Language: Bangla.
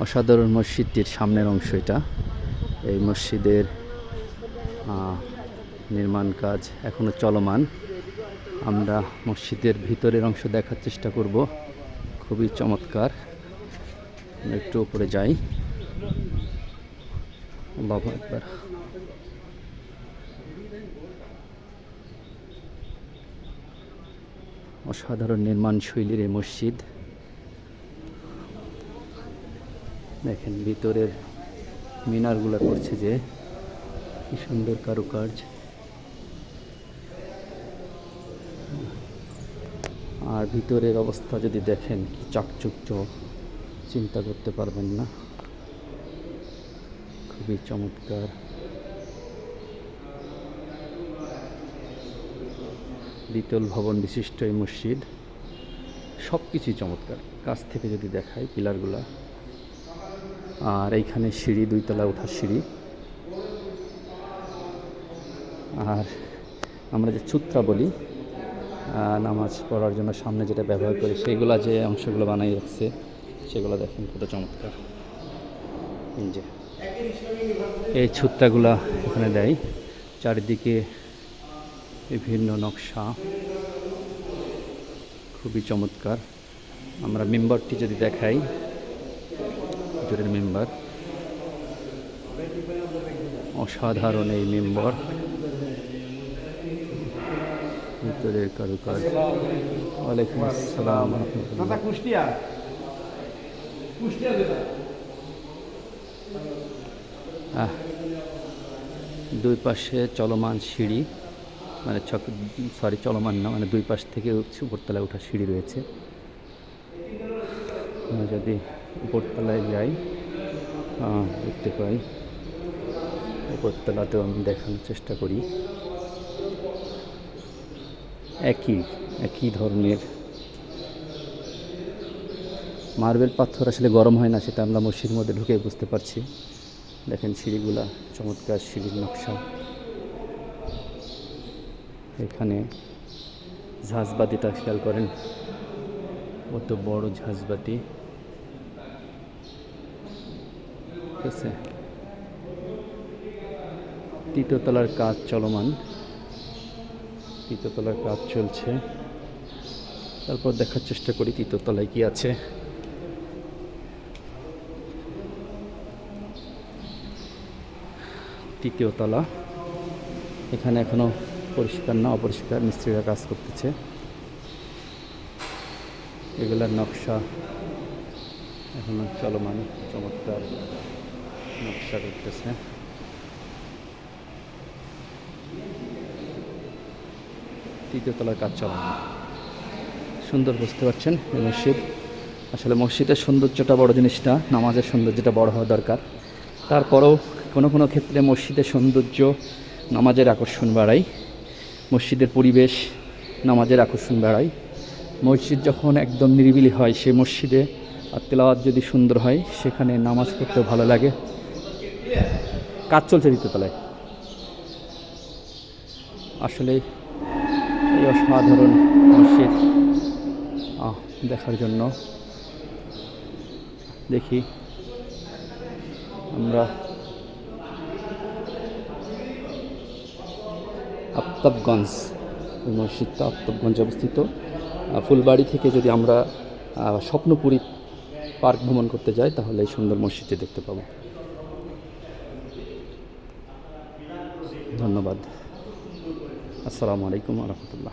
অসাধারণ মসজিদটির সামনের অংশ এটা। এই মসজিদের নির্মাণ কাজ এখনও চলমান। আমরা মসজিদের ভিতরের অংশ দেখার চেষ্টা করব। খুবই চমৎকার। একটু উপরে যাই। আল্লাহু আকবার। অসাধারণ নির্মাণ শৈলীর এই মসজিদ। দেখেন ভিতরের মিনারগুলো করছে যে কি সুন্দর কারুকার্য। আর ভিতরের অবস্থা যদি দেখেন, কি চাকচুক্য চিন্তা করতে পারবেন না। খুবই চমৎকার। দ্বিতল ভবন বিশিষ্ট এই মসজিদ। সব কিছুই চমৎকার। কাছ থেকে যদি দেখায় পিলারগুলা। আর এইখানে সিঁড়ি, দুইতলা ওঠার সিঁড়ি। আর আমরা যে ছুত্রা বলি নামাজ পড়ার জন্য সামনে যেটা ব্যবহার করি সেগুলা যে অংশগুলো বানাই রাখছে, সেগুলো দেখেন কত চমৎকার। এই ছুত্রাগুলা এখানে দেয়। চারিদিকে বিভিন্ন নকশা। খুবই চমৎকার। আমরা মেম্বারটি যদি দেখাই জোরের মেম্বার। অসাধারণ এই মেম্বার। ভিতরের কারুকাজ। ওয়ালাইকুম আসসালাম কুষ্টিয়া। দুই পাশে চলমান সিঁড়ি মানে ছক সরি চলমান না মানে দুই পাশ থেকে উপরতলায় ওঠা সিঁড়ি রয়েছে। যদি উপরতলায় যাই। দেখতে পাই। উপরতলাতেও আমি দেখানোর চেষ্টা করি। একই একই ধরনের। মার্বেল পাথর আসলে গরম হয় না, সেটা আমরা মসজিদের মধ্যে ঢুকে বুঝতে পারছি। দেখেন সিঁড়িগুলা, চমৎকার সিঁড়ির নকশা। এখানে ঝাঁঝবাতিটা খেয়াল করেন। কত বড় ঝাঁঝবাতি। আছে তৃতীয়তলার কাজ চলমান। তৃতীয়তলার কাজ চলছে। তারপর দেখার চেষ্টা করি তৃতীয়তলায় কি আছে। তৃতীয় তলা। এখানে এখনও পরিষ্কার না, অপরিষ্কার। মিস্ত্রিরা কাজ করতেছে। এগুলার নকশা এখনও চলমান, চমৎকার। নকশা করতেছে। তৃতীয় তলার কাজ চলমান সুন্দর, বুঝতে পারছেন? মসজিদ। আসলে মসজিদের সৌন্দর্যটা বড় জিনিসটা, নামাজের সৌন্দর্যটা বড় হওয়া দরকার। তারপরেও কোনো কোনো ক্ষেত্রে মসজিদের সৌন্দর্য নামাজের আকর্ষণ বাড়ায়। মসজিদের পরিবেশ নামাজের আকর্ষণ বাড়ায়। মসজিদ যখন একদম নিরিবিলি হয় সে মসজিদে আর তেলাওয়াত যদি সুন্দর হয়, সেখানে নামাজ পড়তেও ভালো লাগে। কাজ চলছে দ্বিতীয়তলায় আসলে এই অসাধারণ মসজিদ দেখার জন্য। দেখি আমরা আফতাবগঞ্জ, এই মসজিদটা আফতাবগঞ্জে অবস্থিত। ফুলবাড়ি থেকে যদি আমরা স্বপ্নপুরী পার্ক ভ্রমণ করতে যাই, তাহলে এই সুন্দর মসজিদটি দেখতে পাবো। ধন্যবাদ আসসালামু আলাইকুম রহমতুল্লাহ